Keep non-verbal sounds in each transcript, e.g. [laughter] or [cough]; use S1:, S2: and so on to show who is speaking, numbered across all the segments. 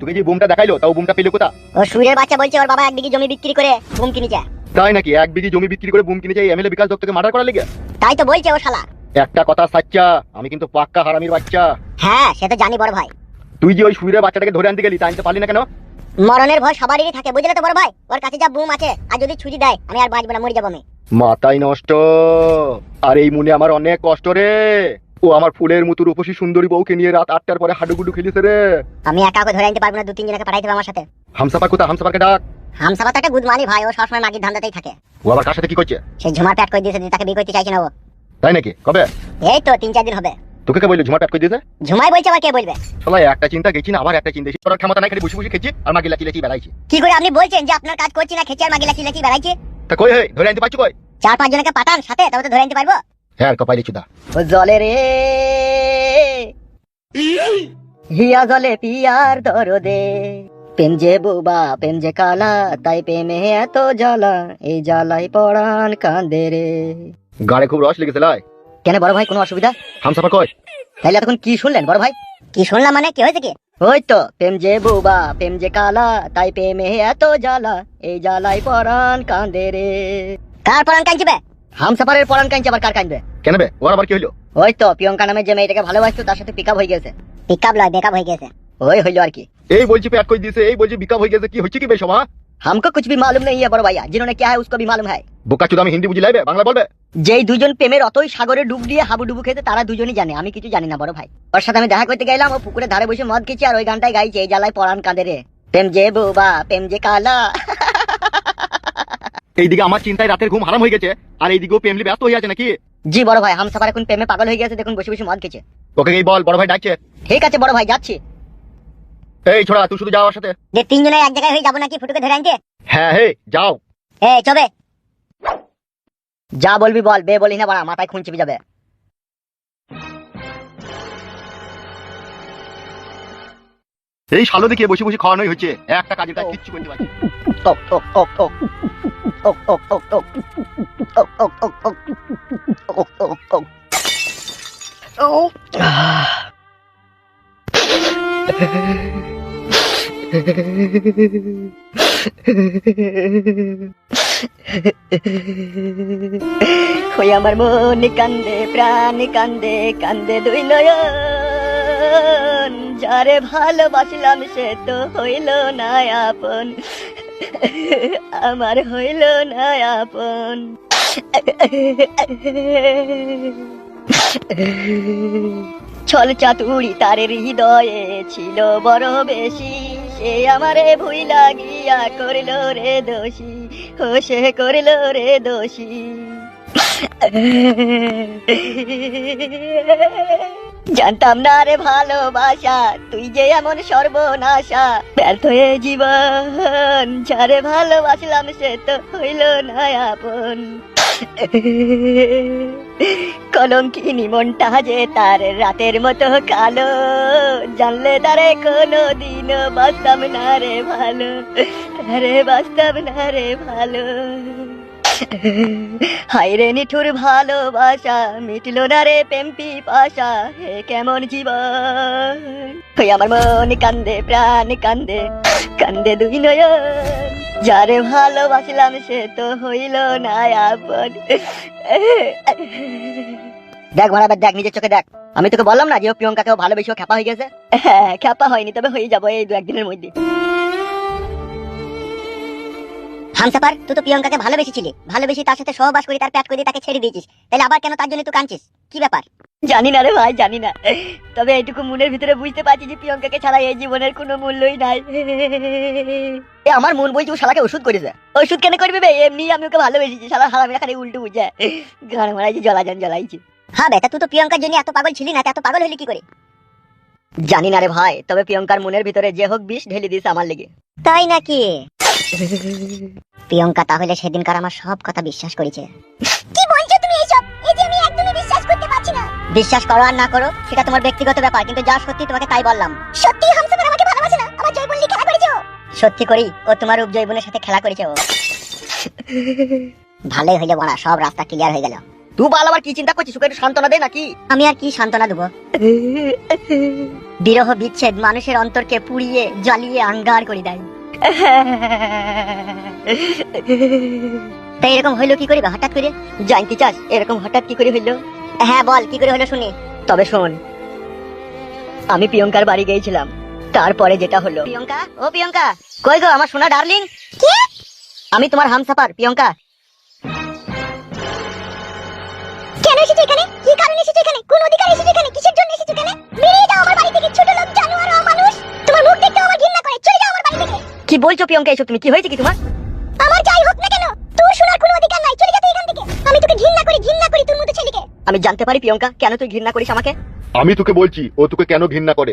S1: তোকে যে বুমটা দেখাইলো তাও বুমটা পেলে কোথা
S2: ও সুরের বাচ্চা বলছে ওর বাবা এক বিঘি জমি বিক্রি করে বুম কিনেছে
S1: তাই নাকি? এক বিঘি জমি বিক্রি করে বুম কিনেছে এমএলএ বিকাশ দত্তকে মার্ডার করার লেগে?
S2: তাই তো বলছে ও শালা।
S1: একটা কথা সাচ্চা আমি কিন্তু পাক্কা হারামির বাচ্চা।
S2: হ্যাঁ সে তো জানি বড় ভাই।
S1: তুই যে ওই সুইরের বাচ্চাটাকে ধরে আনতে গেলি তা আনতে পারলি না কেন?
S2: মরণের ভয় সবারই থাকে বুঝলে তো বড় ভাই? ওর কাছে যা বুম আছে আর যদি ছুরি দেয় আমি আর বাঁচবো না মরে যাব আমি।
S1: মাথায় নষ্ট। আর এই মনে আমার অনেক কষ্ট রে। ও আমার ফুলের মতো রূপসী সুন্দরী বউকে নিয়ে রাত আটটার পরে হাডুগুডু খেলিছে রে।
S2: আমি একা ওকে ধরে আনতে পারব না দু তিন জনকে পাঠাইতে হবে আমার সাথে।
S1: হামসাপার কোথা হামসাপারকে ডাক।
S2: হামসাবা তো একটা গুদমানি ভাই ও সবসময় মাগির ধান্দাতেই থাকে।
S1: ও আবার কার সাথে কি করছে?
S2: ঝুমার প্যাট করে দিয়েছে তাকে বিয়ে করতে চাইছে না ও।
S1: তাই নাকি? কবে?
S2: এই তো তিন চার দিন হবে।
S1: তোকে কে বললি ঝুমা প্যাট করে দিয়েছে?
S2: ঝুমাই বলছে আবার কে বলবে?
S1: একটা চিন্তা গেছি না আবার একটা চিন্তা তোর ক্ষমতা নাই খালি বসে বসে খেছি আর মাগিলা চিলেছি বেড়াইছি।
S2: কি করে আপনি বলছেন যে আপনার কাজ করছি না খেচে আর মাগি লাচি লাচি বেড়াইছি?
S1: তা কই হে? ধরে আনতে পারছ কই?
S2: চার পাঁচ জনকে পাঠান সাথে তবে তো ধরে আনতে পারব।
S1: হ্যাঁ কপাইলি চুদা
S2: ও জলে রে। হিয়া জলে পিয়ার দরদে। প্রেম যে বুবা প্রেম যে কালা তাই প্রেমে এত জ্বালা এই জ্বালাই পড়ান কান্দে রে।
S1: গাড়ে খুব রস লেগেছে লাই।
S2: কেন বড় ভাই কোনো অসুবিধা?
S1: হামসাপার কই
S2: তাইলে এতক্ষণ কি শুনলেন বড় ভাই? কি শুনলাম মানে কি হয়েছে কি? ওই তো প্রেম যে বুবা প্রেম যে কালা তাই প্রেমে এত জ্বালা এই জ্বালাই পরাণ কান্দে রে। কার পরাণ কাঁদবে হামসাপারের পরাণ কাঁদছে আবার কার কাঁদবে?
S1: কেন বে ওর আবার কি হইলো
S2: ওই তো প্রিয়ঙ্কা নামে যে মেয়েটাকে ভালোবাসতো তার সাথে পিকআপ হয়ে গেছে পিকআপ লয় বেকআপ হয়ে গেছে ওই হইলো আর কি
S1: এই বলছি প্যাট করে দিয়েছে এই বলছি বিকাপ হয়ে গেছে কি হচ্ছে কি বে সবা
S2: हमको कुछ भी मालूम नहीं है बड़ो भैया जिन्होंने क्या है उसको भी मालूम है
S1: বোকা চুদা আমি হিন্দি বুঝি লাইবে বাংলা বলবে
S2: যেই দুজন প্রেমের অতই সাগরে ডুব দিয়ে হাবুডুবু খেতে তারা দুজনই জানে আমি কিছু জানি না বড় ভাই ওর সাথে আমি দেখা করতে গেলাম ও পুকুরে ধারে বসে মদ খেয়েছি আর ওই গানটাই গাইছে এই জ্বালায় পরান কাঁদে রে প্রেম যে বুবা প্রেম যে কালা
S1: এইদিকে আমার চিন্তায় রাতের ঘুম হারাম হয়ে গেছে আর এইদিকেও প্রেমলি ব্যস্ত হয়ে আছে নাকি
S2: জি বড় ভাই হামসাফার এখন প্রেমে পাগল হয়ে গেছে দেখুন বসে বসে মদ খেয়েছে।
S1: ওকে এই বল বড় ভাই ডাকছে?
S2: ঠিক আছে বড় ভাই যাচ্ছি।
S1: এই ছোড়া তুই শুধু যাও আমার সাথে।
S2: যে তিনজনে এক জায়গায় হয়ে যাব নাকি ফুটুকে ধরে আনতে?
S1: হ্যাঁ হে যাও।
S2: এ চবে। যা বলবি বল বে বলি না বাড়া মাথায় খুন চিপে যাবে।
S1: এই শালো দেখে বসে বসে খাওয়ানোই হচ্ছে। একটা কাজ কিচ্ছু করতে পারছি
S2: ওই আমার মন কান্দে প্রাণ কান্দে কান্দে দুই নয়ন যারে ভালোবাসলাম সে তো হইল না আপন আমার হইল না আপন ছল চাতুরি তার হৃদয়ে ছিল বড় বেশি। সে আমারে ভুই লাগিয়া করিল রে দোষী। ও সে করিল রে দোষী। জানতাম না রে ভালোবাসা, তুই যে এমন সর্বনাশা। ব্যর্থ হয়ে জীবন যারে ভালোবাসলাম সে তো হইল না আপন। কলঙ্কিনী মনটা যে তার রাতের মতো কালো, জানলে তারে কোনো দিন বাঁচতাম না রে ভালো রে বাঁচতাম না রে ভালো। [laughs] হাই রে নিঠুর ভালোবাসা, মিটলো না রে পেম্পি পাশা, হে কেমন জীবন? ওই আমার মন কান্দে, প্রাণ কান্দে কান্দে দুই নয়ন। যারে ভালোবাসলাম সে তো হইল না আপন [laughs] দেখ মারা, দেখ, নিজের চোখে দেখ। আমি তোকে বললাম না যে প্রিয়ঙ্কাকেও ভালোবেসে ও খ্যাপা হয়ে গেছে? হ্যাঁ খ্যাপা হয়নি, তবে হয়ে যাব এই দু একদিনের মধ্যে। হামসাপার তুই তো প্রিয়ঙ্কাকে ভালোবেসেছিলি। ভালোবেসে তার সাথে সহবাস করে তার প্যাট করে তাকে ছেড়ে দিয়েছিস। তাহলে আবার কেন তার জন্য তুই কাঁদছিস? কি ব্যাপার? জানি না রে ভাই জানি না। তবে এইটুকু মনের ভিতরে বুঝতে পারছি যে প্রিয়ঙ্কাকে ছাড়া এই জীবনের কোনো মূল্যই নাই। এ আমার মন বলছে ও শালাকে ওষুধ করেছে। ওষুধ কেন করবি বে? এমনি আমি ওকে ভালোবেসেছি। শালা হারামি খালি উল্টো বুঝে। গান মারাইছি জ্বলাজান জ্বলাইছি। হ্যাঁ বেটা তুই তো প্রিয়ঙ্কার জন্য এত পাগল ছিলি না এত পাগল হলি কি করে? জানি না রে ভাই তবে প্রিয়ঙ্কার মনের ভিতরে যে হোক বিষ ঢেলে দিস আমার লেগে। তাই নাকি? প্রিয়ঙ্কা তাহলে সেদিনকার আমার সব কথা বিশ্বাস করেছে। কি বলছো তুমি এইসব এই যে আমি একদমই বিশ্বাস করতে পারছি না। বিশ্বাস করো আর না করো সেটা তোমার ব্যক্তিগত ব্যাপার কিন্তু যা সত্যি তোমাকে তাই বললাম। সত্যি হামসাফার আমাকে ভালোবাসে না আমার জয়বল্লি খেলা করেছে। সত্যি করি ও তোমার উপজৈবনের সাথে খেলা করেছে ও। ভালোই হইল বড়া সব রাস্তা ক্লিয়ার হয়ে গেল। তুই বাল আবার কি চিন্তা করছিস? ওকে একটু সান্ত্বনা দে নাকি? আমি আর কি সান্ত্বনা দেবো? বিরহ বিচ্ছেদ মানুষের অন্তরকে পুড়িয়ে জ্বালিয়ে আঙ্গার করে দেয়। তাই এরকম হইল কি করে হঠাৎ করে? জানতে চাস? এরকম হঠাৎ কি করে হইল? হ্যাঁ বল কি করে হলো শুনি। তবে শোন আমি প্রিয়ঙ্কার বাড়ি গিয়েছিলাম। তারপরে যেটা হলো প্রিয়ঙ্কা? ও প্রিয়ঙ্কা! কই গো আমার সোনা ডার্লিং? আমি তোমার হামসাফার প্রিয়ঙ্কা। এসেছ এখানে? কি কারণে এসেছ এখানে? কোন অধিকার এসেছ এখানে? কিসের জন্য এসেছ এখানে? বেরিয়ে যাও আমার বাড়ি থেকে ছোট লোক জানোয়ার মানুষ। তোমার মুখ দেখতে আমার ঘৃণা করে। চলে যাও আমার বাড়ি থেকে। কি বলছো প্রিয়ঙ্কা এসব তুমি? কি হয়েছে কি তোমার? আমার যাই হোক না কেন তোর শোনার কোনো অধিকার নাই। চলে যা তুই এখান থেকে। আমি তোকে ঘৃণা করি ঘৃণা করি তোর মতো ছেলেকে। আমি জানতে পারি প্রিয়ঙ্কা কেন তুই ঘৃণা করিস আমাকে?
S1: আমি তোকে বলছি ও তোকে কেন ঘৃণা করে?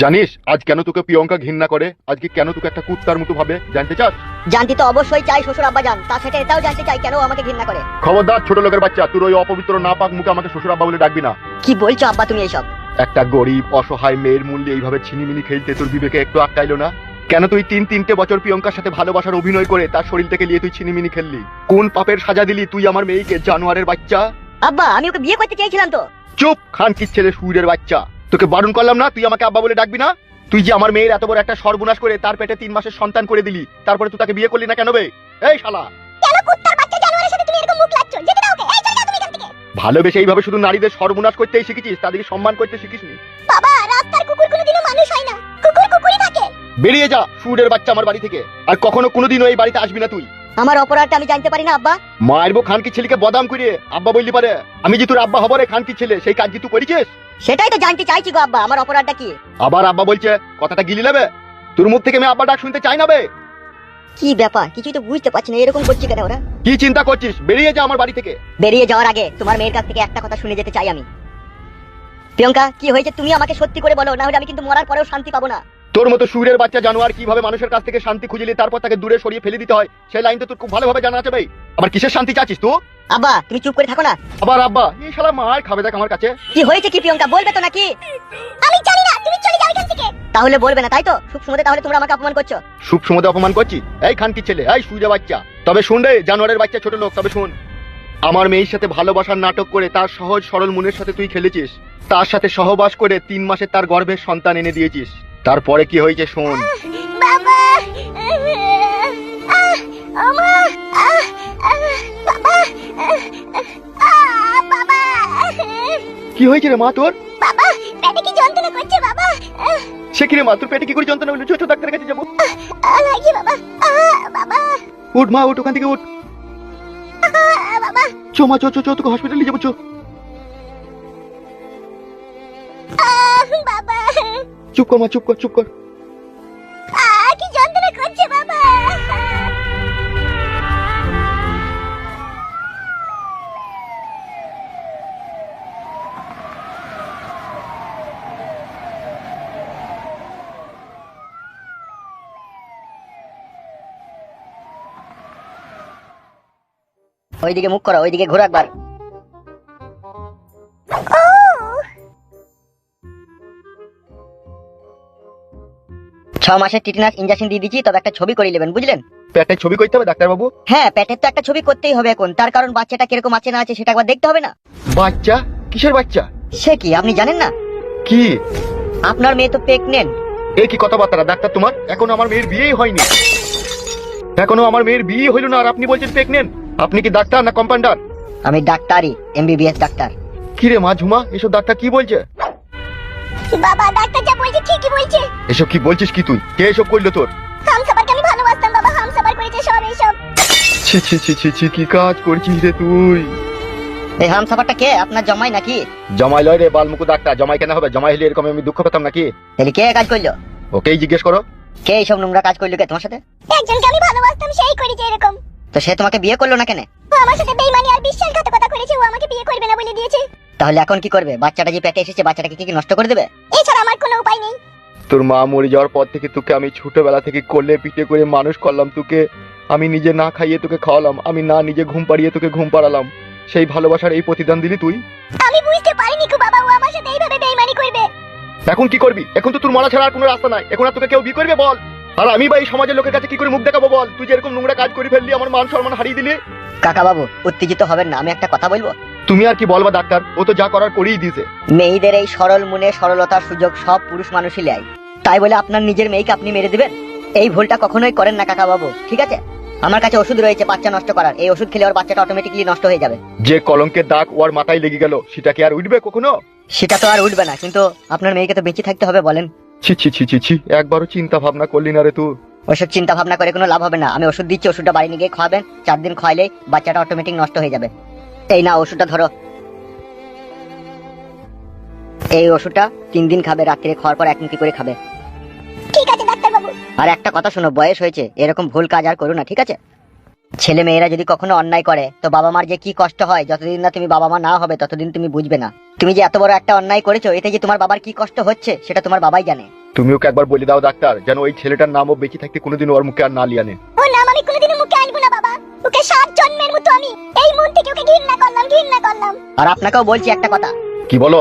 S1: জানিস আজ কেন তোকে প্রিয়ঙ্কা ঘৃণা করে? আজকে কেন তোকে একটা কুত্তার মতো ভাবে? জানতে চাস?
S2: জানতে তো অবশ্যই চাই শ্বশুর আব্বা জান তার সাথে এটাও জানতে চাই কেন আমাকে ঘৃণা করে।
S1: খবরদার ছোট লোকের বাচ্চা তোর ওই অপবিত্র না পাক মুখে আমাকে শ্বশুর আব্বা বলে ডাকবি না।
S2: কি বলছো আব্বা তুমি এইসব
S1: একটা গরিব অসহায় মেয়ের মূল্যে এইভাবে ছিনিমিনি খেলতে তোর বিবেকে একটু আটকাইলো না? কেন তুই তিন তিনটে বছর প্রিয়ঙ্কার সাথে ভালোবাসার অভিনয় করে তার শরীর থেকে নিয়ে তুই ছিনিমিনি খেললি? কোন পাপের সাজা দিলি তুই আমার মেয়েকে জানোয়ারের বাচ্চা?
S2: আব্বা আমি ওকে বিয়ে করতে চেয়েছিলাম তো।
S1: চুপ খানকির ছেলে সুরের বাচ্চা। তোকে বারণ করলাম না? তুই আমাকে আব্বা বলে ডাকবি না? তুই যে আমার মেয়ের এত বড় একটা সর্বনাশ করে তার পেটে তিন মাসের সন্তান করে দিলি তারপরে তুই তাকে বিয়ে করলি না কেন বে? এই শালা!
S2: কেন কুত্তার বাচ্চা জানোয়ারের সাথে তুমি এরকম মুখ লাগছো যেতে দাও ওকে এই চলে যাও তুমি এখান থেকে।
S1: ভালোবেসে এইভাবে শুধু নারীদের সর্বনাশ করতেই শিখেছিস তাদেরকে সম্মান করতে শিখিসনি।
S2: বাবা রাস্তার কুকুর কোনোদিনও মানুষ হয় না। কুকুর কুকুরই থাকে।
S1: বেরিয়ে যা সুরের বাচ্চা আমার বাড়ি থেকে। আর কখনো কোনোদিনও এই বাড়িতে আসবি না তুই।
S2: আমার অপরাধটা আমি জানতে পারি না আব্বা।
S1: মারবো খানকি ছেলেকে বদাম করে আব্বা বললি পারে আমি যে তোর আব্বা হব রে খানকি ছেলে সেই কাজ যে তুই করেছিস?
S2: সেটাই তো জানতে চাইছি গো আব্বা আমার অপরাধটা কি?
S1: আবার আব্বা বলছে কথাটা গিলি নেবে? তোর মুখ থেকে আমি আব্বা ডাক শুনতে চাই না বে।
S2: কি ব্যাপার? কিছুই তো বুঝতে পারছি না এরকম করছি কেন ওরা?
S1: কি চিন্তা করছিস? বেরিয়ে যা আমার বাড়ি থেকে।
S2: বেরিয়ে যাওয়ার আগে তোমার মেয়ের কাছ থেকে একটা কথা শুনে যেতে চাই আমি। প্রিয়ঙ্কা কি হয়েছে তুমি আমাকে সত্যি করে বলো না হলে আমি কিন্তু মরার পরেও শান্তি পাবো না।
S1: তোর মতো সুরের বাচ্চা জানোয়ার কীভাবে মানুষের কাছ থেকে শান্তি খুঁজলি তারপর তাকে দূরে সরিয়ে ফেলে দিতে হয় সেই লাইনটা তোর খুব ভালোভাবে জানা আছে ভাই। আবার কিসের শান্তি চাচ্ছিস তুই?
S2: আব্বা তুমি চুপ করে থাকো না।
S1: আবার আব্বা এই শালা মার খাবে দেখ আমার কাছে।
S2: কি হয়েছে কি প্রিয়ঙ্কা বলবে তো নাকি? আমি জানি না তুমি চলে যাও এখান থেকে। তাহলে বলবে না তাই তো? সুখ সময় তাহলে তোমরা আমাকে অপমান করছ।
S1: সুখ সমুদে অপমান করছি? এই খানকি ছেলে এই সুজা বাচ্চা। তবে শুন রে জানোয়ারের বাচ্চা ছোট লোক তবে শুন। আমার মেয়ের সাথে ভালোবাসার নাটক করে তার সহজ সরল মনের সাথে তুই খেলেছিস। তার সাথে সহবাস করে তিন মাসে তার গর্ভের সন্তান এনে দিয়েছিস। তারপরে কি হয়েছে শোন।
S2: বাবা
S1: কি হয়েছে রে মা তোর?
S2: বাবা পেটে কি যন্ত্রণা করছে বাবা?
S1: সে কি রে মা তোর পেটে কি করে যন্ত্রণা হলো? ছোট ডাক্তারের কাছে যাব।
S2: বাবা বাবা।
S1: উঠ মা উঠ ওখান থেকে উঠ। চো মা চো চো চো তোকে হসপিটালে যাব চো চুপ কর মা চুপ কর চুপ কর।
S2: কি যন্ত্রণা করছে বাবা। ওইদিকে মুখ করো ওইদিকে ঘোরো একবার। ছ মাসের টিটেনাস ইনজেকশন দিয়ে দিচ্ছি তবে একটা ছবি করে নেবেন বুঝলেন?
S1: পেটে ছবি করতে হবে ডাক্তার বাবু
S2: হ্যাঁ পেটের তো একটা ছবি করতেই হবে এখন। তার কারণ বাচ্চাটা কীরকম আছে না আছে সেটা একবার দেখতে হবে না।
S1: বাচ্চা? কিসের বাচ্চা?
S2: সে কি আপনি জানেন না?
S1: কি?
S2: আপনার মেয়ে তো প্রেগনেন্ট
S1: এই কি কথাবার্তা ডাক্তার তোমার? এখনও আমার মেয়ের বিয়েই হয়নি। এখনও আমার মেয়ের বিয়ে হইল না আর আপনি বলছেন প্রেগনেন্ট আপনি কি ডাক্তার না কম্পাউন্ডার
S2: আমি ডাক্তারই এমবিবিএস ডাক্তার।
S1: কি রে মা ঝুমা এসব ডাক্তার কি বলছে?
S2: বাবা ডাক্তার যা বলছে ঠিকই বলছে।
S1: এসব কি বলছিস কি তুই? কে এসব করল তোর?
S2: হামসাবারকে আমি ভালোবাসতাম বাবা হামসাবার করেছে সব এইসব
S1: ছি ছি ছি ছি ছি কি কাজ করছিস রে তুই?
S2: এই হামসাবারটা কে? আপনার জমাই নাকি?
S1: জমাই লয় রে বালমুকু ডাক্তার জমাই কেন হবে? জমাই হলে এরকম আমি দুঃখ পেতাম নাকি?
S2: তাহলে কে কাজ করল?
S1: ওকেই জিজ্ঞেস করো।
S2: কে এইসব নোংরা কাজ করল কে তোমার সাথে?
S3: একজনকে আমি ভালোবাসতাম সেই করেছে এরকম।
S2: তো সে তোমাকে বিয়ে করল না কেন?
S3: ও আমার সাথে বেইমানি আর বিশ্বাসঘাতকতা করেছে ও আমাকে বিয়ে করবে না বলে দিয়েছে।
S2: তাহলে এখন কি করবে? বাচ্চাটা যে পেটে এসেছে বাচ্চাটাকে কি কি নষ্ট করে দেবে?
S3: এছাড়া আমার কোনো উপায় নেই।
S1: তোর মা মরে যাওয়ার পর থেকে তোকে আমি ছোটবেলা থেকে কোলে পিঠে করে মানুষ করলাম তোকে। আমি নিজে না খাইয়ে তোকে খাওয়ালাম আমি না নিজে ঘুম পাড়িয়ে তোকে ঘুম পাড়ালাম। সেই ভালোবাসার এই প্রতিদান দিলি তুই?
S3: আমি বুঝতে পারিনি কো বাবা ও আমার সাথে এইভাবে বেইমানি করবে।
S1: এখন কি করবি? এখন তো তোর মারা ছাড়া আর কোনো রাস্তা নাই। এখন আর তোকে কেউ বিয়ে করবে বল? আর আমি বা এই সমাজের লোকের কাছে কি করে মুখ দেখাবো বল? তুই যেরকম নোংরা কাজ করে ফেললি আমার মান সম্মান হারিয়ে দিলি।
S2: কাকা বাবু উত্তেজিত হবেন না আমি একটা কথা বলব?
S1: তুমি আর কি বলবা ডাক্তার? ও তো যা করার করেই দিয়েছে
S2: মেয়েদের এই সরল মনে সরলতার সুযোগ সব পুরুষ মানুষই নেয়। তাই বলে আপনার নিজের মেয়েকে আপনি মেরে দিবেন? এই ভুলটা কখনোই করেন না কাকা বাবু ঠিক আছে? আমার কাছে ওষুধ রয়েছে বাচ্চা নষ্ট করার। এই ওষুধ খেলে ওর বাচ্চাটা অটোমেটিকলি নষ্ট হয়ে যাবে।
S1: যে কলঙ্কের দাগ ওর মাথায় লেগে গেল সেটা কি আর উঠবে কখনো?
S2: সেটা তো আর উঠবে না কিন্তু আপনার মেয়েকে তো বেঁচে থাকতে হবে বলেন।
S1: ছি ছি ছি ছি ছি একবারও চিন্তা ভাবনা করলি না রে তুই।
S2: ওসব চিন্তা ভাবনা করে কোনো লাভ হবে না। আমি ওষুধ দিচ্ছি ওষুধটা বাড়ি নিয়ে গিয়ে খাওয়াবেন। চার দিন খাওয়াইলেই বাচ্চাটা অটোমেটিক নষ্ট হয়ে যাবে। এই না ওষুধটা ধরো। এই ওষুধটা তিন দিন খাবে রাত্রে খাওয়ার পর এক মুখি করে খাবে।
S3: ঠিক আছে ডাক্তার বাবু
S2: আর একটা কথা শোনো বয়স হয়েছে এরকম ভুল কাজ আর করো না ঠিক আছে? ছেলে মেয়েরা যদি কখনো অন্যায় করে তো বাবা মার যে কি কষ্ট হয় যতদিন না তুমি বাবা মা না হবে ততদিন তুমি বুঝবে না। তুমি যে এত বড় একটা অন্যায় করেছ এতে যে তোমার বাবার কি কষ্ট হচ্ছে সেটা তোমার বাবাই জানে।
S1: তুমি ওকে একবার বলে দাও ডাক্তার যেন ওই ছেলেটার নামও বেঁচে থাকতে কোনোদিন ওর মুখে আর না লিয়ানে।
S3: ওকে সাত জন্মের মতো আমি। এই মন থেকে ওকে ঘৃণা করলাম ঘৃণা করলাম?
S2: আর আপনাকেও বলছি একটা কথা।
S1: কি বলো?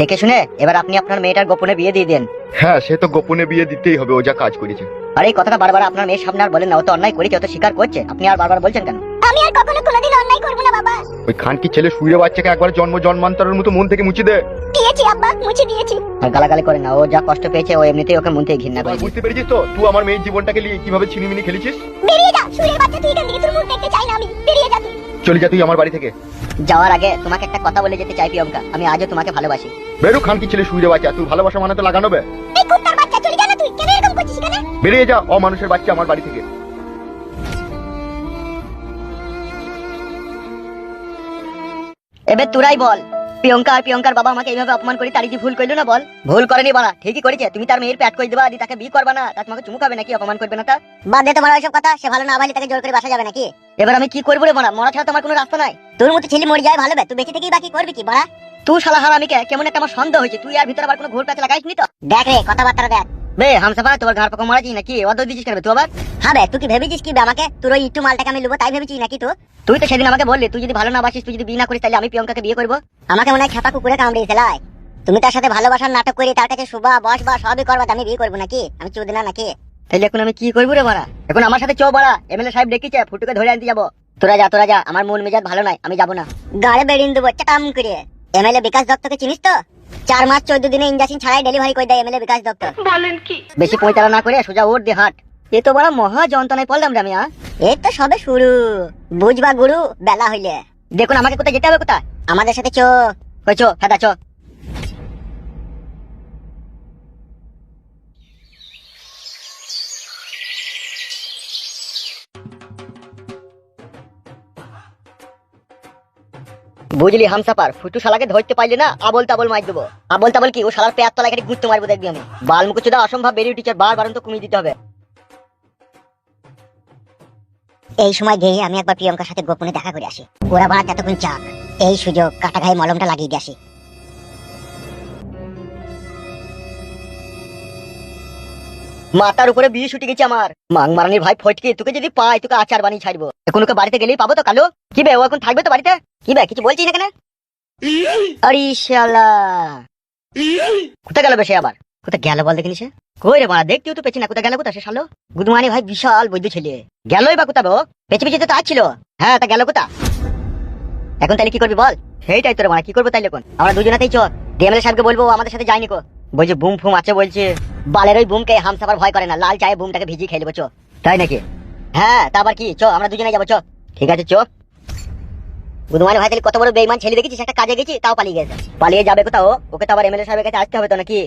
S2: দেখে শুনে এবার আপনি আপনার মেয়েটার গোপনে বিয়ে দিয়ে দেন।
S1: হ্যাঁ সে তো গোপনে বিয়ে দিতেই হবে ও যা কাজ করেছে।
S2: আর এই কথাটা বারবার আপনার মেয়ের সামনে আর বলেন না ও তো অন্যায় করেছে ও তো স্বীকার করছে। আপনি আর বারবার বলছেন কেন?
S3: আমি আর কখনো কোনোদিন অন্যায় করব না বাবা।
S1: ওই খানকি ছেলে শুয়ে বাচ্চাকে একবার জন্ম জন্মান্তরের মতো মন থেকে মুছে দে।
S3: দিয়েছি আব্বা মুছে দিয়েছি।
S2: আর গালাগালি করে না ও যা কষ্ট পেয়েছে ও এমনিতেই ওকে মন থেকে ঘৃণা করেছে।
S1: বুঝতে পেরেছিস তো? তুই আমার মেয়ের জীবনটাকে নিয়ে কীভাবে ছিনিমিনি খেলেছিস?
S3: বেরিয়ে যা সুরের বাচ্চা তুই এখান থেকে তোর মুখ দেখতে চাই না আমি। বেরিয়ে যা তুই।
S1: চলে যা তুই আমার বাড়ি থেকে।
S2: যাওয়ার আগে তোমাকে একটা কথা বলে যেতে চাই প্রিয়ঙ্কা। আমি আজও তোমাকে ভালোবাসি।
S1: বেরু খানকি ছেলে শুয়ে বাচ্চা তুই ভালোবাসা মানে তো লাগানো বে।
S3: এই কুত্তার বাচ্চা চলে যা না তুই। কেন এরকম করছিস কেন
S1: বেরিয়ে যা অমানুষের বাচ্চা আমার বাড়ি থেকে।
S2: এবার তোরাই বল প্রিয়ঙ্কা আর প্রিয়ঙ্কার বাবা আমাকে এইভাবে অপমান করে তারি কি ভুল করল না বল? ভুল করেনি বাড়া ঠিকই করেছে। তুমি তার মেয়ের প্যাট করে দেবা? আদি তাকে বিয়ে করবা না। তা তোমাকে চুমু খাবে নাকি? অপমান করবে না তা? বাদ দে তোমার ওইসব কথা। সে ভালো না ভালো তাকে জোর করে বাসা যাবে নাকি? এবার আমি কি করব রে বাড়া? মরা ছাড়া তোমার কোনো রাস্তা নাই। তোর মতো ছেলে মরে যায় ভালো বে। তুই বেঁচে থেকেই বাকি করবি কি বাড়া? তুই শালা হার আমি কেমন একটা আমার সন্দেহ হয়েছে। তুই আর ভিতরে আবার কোনো ঘোর কাছে লাগাইস নি তো? দেখ রে কথাবার্তা দেখ। বে হামসাফা তোমার ঘর পাকা মারাছি নাকি? দিছিস কেন তুই আবার? হ্যাঁ বে তুই কি ভেবেছিস কি আমাকে? তোর ওই মালটাকে আমি লুবো তাই ভেবেছিস নাকি তুই তুই তো সেদিন আমাকে বললি তুই যদি ভালো না বাসিস তুই যদি বিয়ে না করিস তাহলে আমি প্রিয়ঙ্কাকে বিয়ে করব। আমাকে মনে হয় খেপা কুকুরে তুমি তার সাথে ভালোবাসার নাটক করে তার কাছে শুভা বস বা সবই করবা আমি বিয়ে করব নাকি? আমি চুদ না নাকি? তাহলে এখন আমি কি করব রে এখন আমার সাথে চো বাড়া এমএলএ সাহেব ডেকেছে ফুটুকে ধরে আনতে যাব। তোরা যা তোরা যা আমার মন মেজাজ ভালো নাই আমি যাব না। গাড়ে বেরিয়ে দেবো চাটাম করে। এমএলএ বিকাশ দত্তকে চিনিস তো? চার মাস চোদ্দ দিনে ইঞ্জেকশন ছাড়াই ডেলিভারি করে দেয় এমএলএ বিকাশ দত্ত
S4: বলেন কি?
S2: বেশি পরিচালনা না করে সোজা ওর দিয়ে হাট। এ তো বড় মহা যন্ত্রণায় পড়লাম রামিয়া এই তো সবে শুরু। বুঝবা গুরু বেলা হইলে। দেখুন আমাকে কোথায় যেতে হবে কোথায়? আমাদের সাথে চো। চো হ্যাঁ চো। বুঝলি হামসাপার ফুটু শালাকে ধরতে পারলে না, আবল তাবল মার দেবো। আবল তাবল কি, ও শালার পেয়ার তলায় খালি ঘুরতে মারবো দেখবি আমি। বাল চুদা অসম্ভব, বেরিয়ে টিচার বার তো কমিয়ে দিতে হবে। এই সময় গিয়ে আমি একবার প্রিয়ঙ্কার সাথে গোপনে দেখা করে আসি। ওরা বাড়া এতক্ষণ চাক এই সুযোগ কাটা গায়ে মলমটা লাগিয়ে দিয়ে আসি। মাথার উপরে বিয়ে ছুটে গেছে আমার। মাং মারানির ভাই ফটকে, তোকে যদি পাই, তোকে আচার বানিয়ে ছাড়বো। এখন ওকে বাড়িতে গেলেই পাবো তো কালো? কি বে, ও এখন থাকবে তো বাড়িতে? কি বে, কিছু বলছিস না কেন কোথায় গেল বেশি আবার? কোথায় গেল বল দেখিনি সে? কই রে মারা, দেখতেও তো পেছি না, কোথায় গেল, কোথায় সে শালো? গুদমানি ভাই, বিশাল বৈদ্য ছেলে। গেলই বা কোথাবে ও? পেছে পেছে তো আসছিল হ্যাঁ তা গেল কোথা এখন তাহলে কি করবি বল? সেইটাই তোর মানে কি করব তাইলে এখন? আমরা দুজনাতেই চ ডিএমএল সাহেবকে বলব আমাদের সাথে যায়নি কো। বলছে, বুম ফুম আছে বলছে। বালের ওই বুমকে হামসাবার ভয় করে না, লাল চায়ে বুমটাকে ভিজিয়ে খেয়ে নেব, চো। তাই নাকি? হ্যাঁ তারপর কি? চো, আমরা দুজনে যাব, চো। ঠিক আছে, চো। বুধমানে ভাই, তাহলে কত বড় বেইমান ছেলে দেখেছিস? একটা কাজে গেছি, তাও পালিয়ে গেছে। পালিয়ে যাবে কোথাও? ওকে তো আবার এমএলএ সাহেবের কাছে আসতে হবে তো নাকি?